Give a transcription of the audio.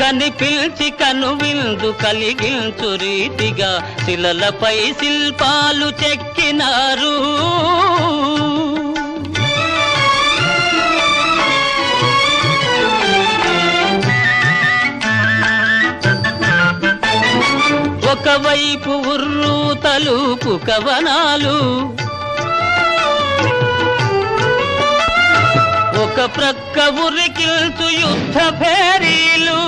కనిపించి కనువిందు కలిగించు రీతిగా శిలలపై శిల్పాలు చెక్కినారు. ఒకవైపు ఉర్రు తలుపు కవనాలు ఒక ప్రక్క ఉరికిల్చు యుద్ధ భేరీలు.